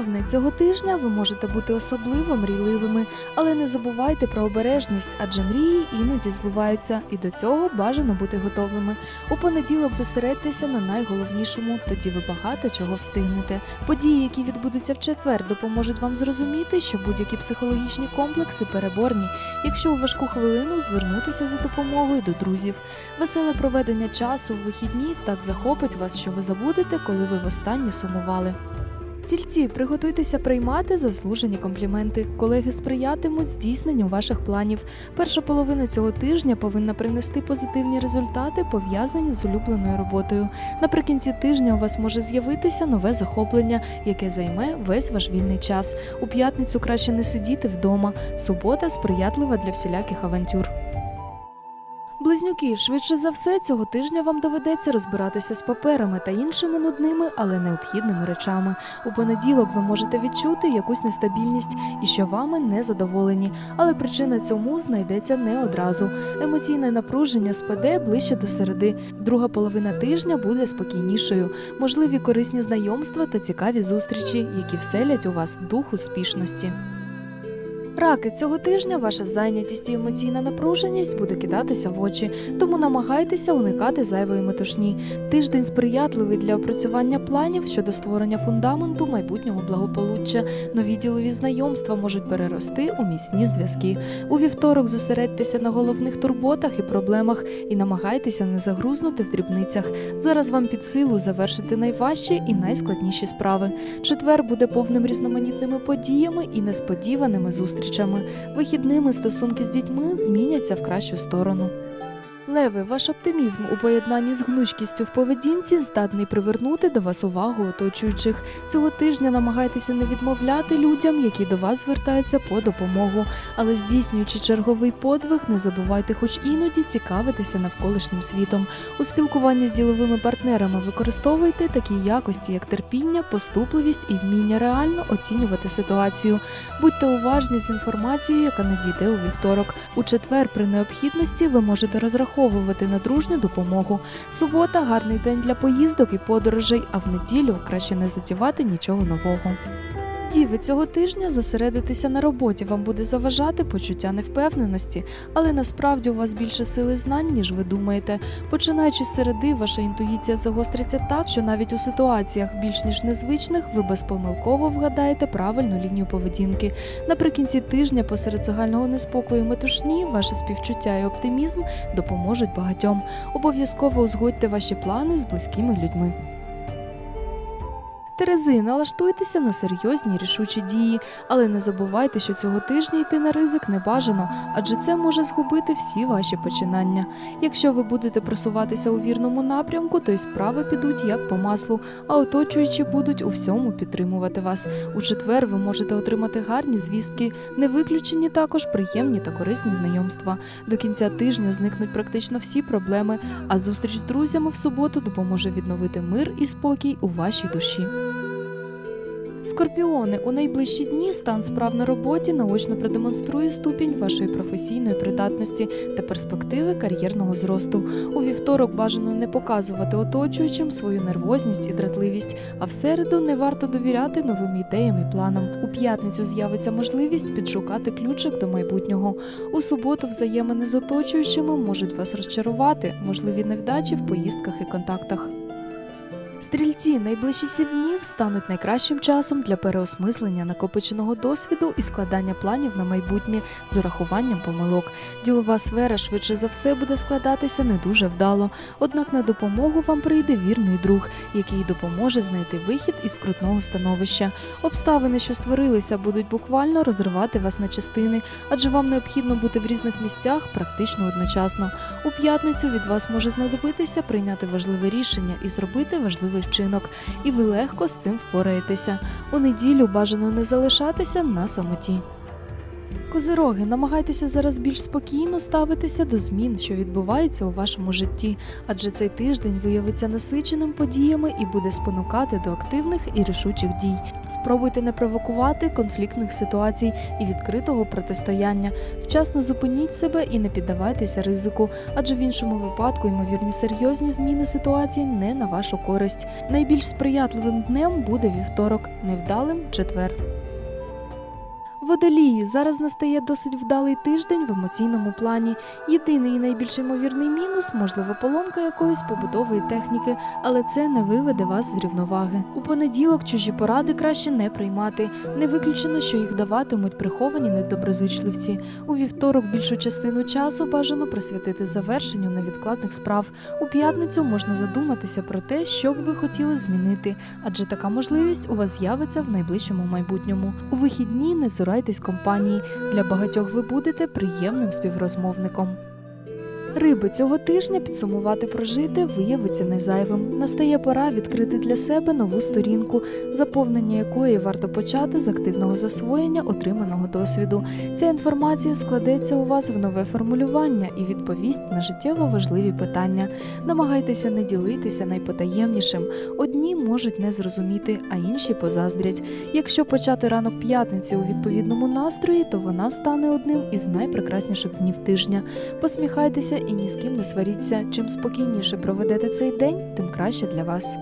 Овни цього тижня ви можете бути особливо мрійливими, але не забувайте про обережність, адже мрії іноді збуваються, і до цього бажано бути готовими. У понеділок зосередьтеся на найголовнішому, тоді ви багато чого встигнете. Події, які відбудуться в четвер, допоможуть вам зрозуміти, що будь-які психологічні комплекси переборні, якщо у важку хвилину звернутися за допомогою до друзів. Веселе проведення часу в вихідні так захопить вас, що ви забудете, коли ви востаннє сумували. Тільці, приготуйтеся приймати заслужені компліменти. Колеги сприятимуть здійсненню ваших планів. Перша половина цього тижня повинна принести позитивні результати, пов'язані з улюбленою роботою. Наприкінці тижня у вас може з'явитися нове захоплення, яке займе весь ваш вільний час. У п'ятницю краще не сидіти вдома. Субота сприятлива для всіляких авантюр. Близнюки, швидше за все, цього тижня вам доведеться розбиратися з паперами та іншими нудними, але необхідними речами. У понеділок ви можете відчути якусь нестабільність і що вами не задоволені, але причина цьому знайдеться не одразу. Емоційне напруження спаде ближче до середи. Друга половина тижня буде спокійнішою. Можливі корисні знайомства та цікаві зустрічі, які вселять у вас дух успішності. Раки цього тижня ваша зайнятість і емоційна напруженість буде кидатися в очі, тому намагайтеся уникати зайвої метушні. Тиждень сприятливий для опрацювання планів щодо створення фундаменту майбутнього благополуччя. Нові ділові знайомства можуть перерости у міцні зв'язки. У вівторок зосередьтеся на головних турботах і проблемах і намагайтеся не загрузнути в дрібницях. Зараз вам під силу завершити найважчі і найскладніші справи. Четвер буде повним різноманітними подіями і несподіваними зустрічами. Вихідними стосунки з дітьми зміняться в кращу сторону. Леви, ваш оптимізм у поєднанні з гнучкістю в поведінці здатний привернути до вас увагу оточуючих. Цього тижня намагайтеся не відмовляти людям, які до вас звертаються по допомогу. Але здійснюючи черговий подвиг, не забувайте, хоч іноді цікавитися навколишнім світом. У спілкуванні з діловими партнерами використовуйте такі якості, як терпіння, поступливість і вміння реально оцінювати ситуацію. Будьте уважні з інформацією, яка надійде у вівторок. У четвер, при необхідності, ви можете розраховувати на дружню допомогу. Субота гарний день для поїздок і подорожей, а в неділю краще не затівати нічого нового. Діви, цього тижня зосередитися на роботі вам буде заважати почуття невпевненості, але насправді у вас більше сили знань, ніж ви думаєте. Починаючи з середи, ваша інтуїція загостриться так, що навіть у ситуаціях більш ніж незвичних ви безпомилково вгадаєте правильну лінію поведінки. Наприкінці тижня, посеред загального неспокою і метушні, ваше співчуття і оптимізм допоможуть багатьом. Обов'язково узгодьте ваші плани з близькими людьми. Терези, налаштуйтеся на серйозні рішучі дії, але не забувайте, що цього тижня йти на ризик не бажано, адже це може згубити всі ваші починання. Якщо ви будете просуватися у вірному напрямку, то й справи підуть як по маслу, а оточуючі будуть у всьому підтримувати вас. У четвер ви можете отримати гарні звістки, не виключені також приємні та корисні знайомства. До кінця тижня зникнуть практично всі проблеми, а зустріч з друзями в суботу допоможе відновити мир і спокій у вашій душі. Скорпіони у найближчі дні стан справ на роботі наочно продемонструє ступінь вашої професійної придатності та перспективи кар'єрного зросту. У вівторок бажано не показувати оточуючим свою нервозність і дратливість, а в середу не варто довіряти новим ідеям і планам. У п'ятницю з'явиться можливість підшукати ключик до майбутнього. У суботу взаємини з оточуючими можуть вас розчарувати, можливі невдачі в поїздках і контактах. Стрільці найближчі сім днів стануть найкращим часом для переосмислення накопиченого досвіду і складання планів на майбутнє з урахуванням помилок. Ділова сфера швидше за все буде складатися не дуже вдало. Однак на допомогу вам прийде вірний друг, який допоможе знайти вихід із скрутного становища. Обставини, що створилися, будуть буквально розривати вас на частини, адже вам необхідно бути в різних місцях практично одночасно. У п'ятницю від вас може знадобитися прийняти важливе рішення і зробити важливий вчинок, і ви легко з цим впораєтеся. У неділю бажано не залишатися на самоті. Козироги, намагайтеся зараз більш спокійно ставитися до змін, що відбуваються у вашому житті, адже цей тиждень виявиться насиченим подіями і буде спонукати до активних і рішучих дій. Спробуйте не провокувати конфліктних ситуацій і відкритого протистояння. Вчасно зупиніть себе і не піддавайтеся ризику, адже в іншому випадку ймовірні серйозні зміни ситуації не на вашу користь. Найбільш сприятливим днем буде вівторок, невдалим четвер. Водолії зараз настає досить вдалий тиждень в емоційному плані. Єдиний і найбільш ймовірний мінус можливо поломка якоїсь побутової техніки, але це не виведе вас з рівноваги. У понеділок чужі поради краще не приймати. Не виключено, що їх даватимуть приховані недоброзичливці. У вівторок більшу частину часу бажано присвятити завершенню невідкладних справ. У п'ятницю можна задуматися про те, що б ви хотіли змінити, адже така можливість у вас з'явиться в найближчому майбутньому. У вихідні не цурайтесь компанії. Для багатьох ви будете приємним співрозмовником. Риби цього тижня підсумувати прожите виявиться незайвим. Настає пора відкрити для себе нову сторінку, заповнення якої варто почати з активного засвоєння отриманого досвіду. Ця інформація складеться у вас в нове формулювання і відповість на життєво важливі питання. Намагайтеся не ділитися найпотаємнішим. Одні можуть не зрозуміти, а інші позаздрять. Якщо почати ранок п'ятниці у відповідному настрої, то вона стане одним із найпрекрасніших днів тижня. Посміхайтеся і ні з ким не сваріться. Чим спокійніше проведете цей день, тим краще для вас.